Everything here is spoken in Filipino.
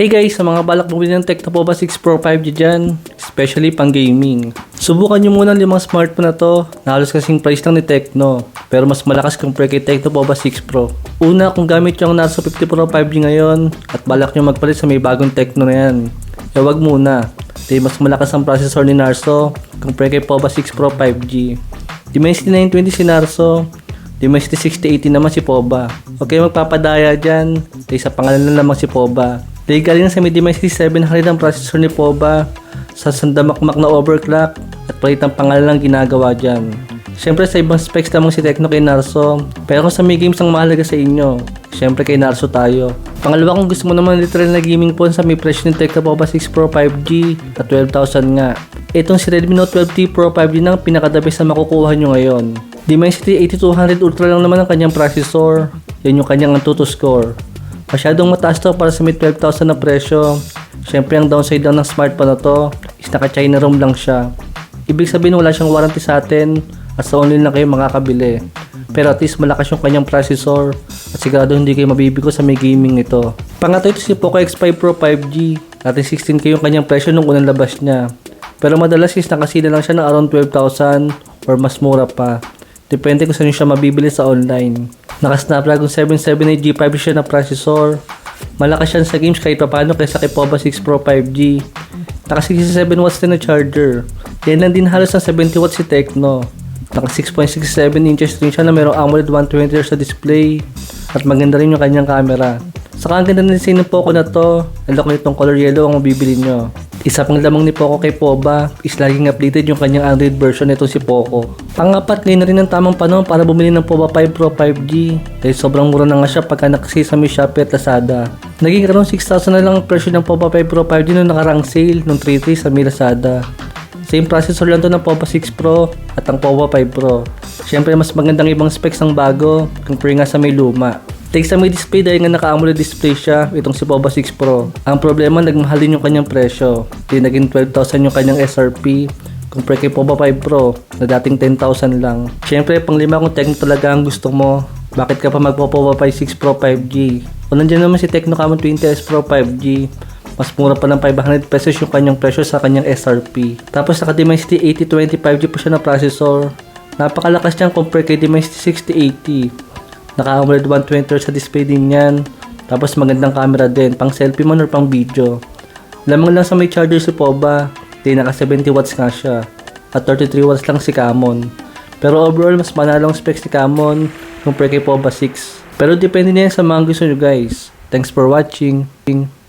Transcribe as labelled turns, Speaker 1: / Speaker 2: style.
Speaker 1: Hey guys, sa mga balak bumili ng Tecno Pova 6 Pro 5G dyan, especially pang gaming. Subukan nyo muna ang limang smartphone na to, na halos kasing price lang ni Tecno, pero mas malakas compare kay Tecno Pova 6 Pro. Una, kung gamit nyo ang Narzo 50 Pro 5G ngayon, at balak nyo magpalit sa may bagong Tecno na yan, eh wag muna. Dahil mas malakas ang processor ni Narzo compare kay Pova 6 Pro 5G. Dimensity 920 si Narzo, Dimensity 6080 naman si Poba. Okay magpapadaya dyan, dahil sa pangalan lang naman si Poba. Galing sa may Dimensity 700 ang processor ni Poba, sa sandamakmak na overclock, at palit ang pangalan lang ginagawa dyan. Siyempre sa ibang specs lamang si Tecno kay Narso, pero kung sa may games ang mahalaga sa inyo, siyempre kay Narso tayo. Pangalawa kung gusto mo naman literal na gaming phone sa may presyo ng Tecno Poba 6 Pro 5G at 12,000 nga. Itong si Redmi Note 12T Pro 5G na ang pinakadabis na makukuha nyo ngayon. Dimensity 8200 Ultra lang naman ang kanyang processor. Yan yung kanyang Antutu score. Masyadong mataas to para sa may 12,000 na presyo. Siyempre ang downside lang ng smartphone na to is naka China ROM lang siya. Ibig sabihin wala siyang warranty sa atin at sa online lang kayo makakabili. Pero at least malakas yung kanyang processor at sigurado hindi kayo mabibigo sa may gaming nito. Pangatlo ito si Poco X5 Pro 5G. Ating 16k yung kanyang presyo nung unang labas niya. Pero madalas is nakasila lang siya ng around 12,000 or mas mura pa. Depende kung saan siya mabibili sa online. Naka Snapdragon 778 G5 siya na processor. Malakas siya sa games kahit papano kaysa kay Pova 6 Pro 5G. Naka 67 watts din na charger. Yan lang din halos ng 70 watts si Tecno. Naka 6.67 inches rin siya na mayroong AMOLED 120 Hz sa display. At maganda rin yung kanyang camera. Saka ang ganda na design ng Poco na to. Look nitong color yellow ang mabibili nyo. Isa pang lamang ni Poco kay Poba is laging updated yung kanyang Android version nito si Poco. Pangapat, ngayon na rin ang tamang panahon para bumili ng Poba 5 Pro 5G dahil sobrang mura na nga siya pagka nakasi sa may Shopee at Lazada. Naging around 6,000 na lang ang presyo ng Poba 5 Pro 5G nung nakarang sale nung 3 sa may Lazada. Same processor lang to ng Poba 6 Pro at ang Poba 5 Pro. Siyempre mas magandang ibang specs ang bago compare nga sa may luma. Take sa may display dahil nga naka-AMOLED display siya, itong si Poba 6 Pro. Ang problema, nagmahal din yung kanyang presyo. Di naging 12,000 yung kanyang SRP compare kay Poba 5 Pro na dating 10,000 lang. Siyempre, pang lima kung Tecno talaga ang gusto mo, bakit ka pa magpo-Poba 5 6 Pro 5G? Kung nandiyan naman si Tecno Camon 20S Pro 5G, mas mura pa ng 500 pesos yung kanyang presyo sa kanyang SRP. Tapos naka Dimensity 8025G pa siya na processor. Napakalakas niyang compare kay Dimensity 6080. Naka-AMOLED 120 Hz sa display din yan. Tapos magandang camera din, pang selfie man or pang video. Lamang lang sa may charger si Poba, di naka 70 watts nga siya. At 33 watts lang si Camon. Pero overall, mas manalong specs ni Camon compare kay Poba 6. Pero depende na yan sa mga gusto nyo guys. Thanks for watching.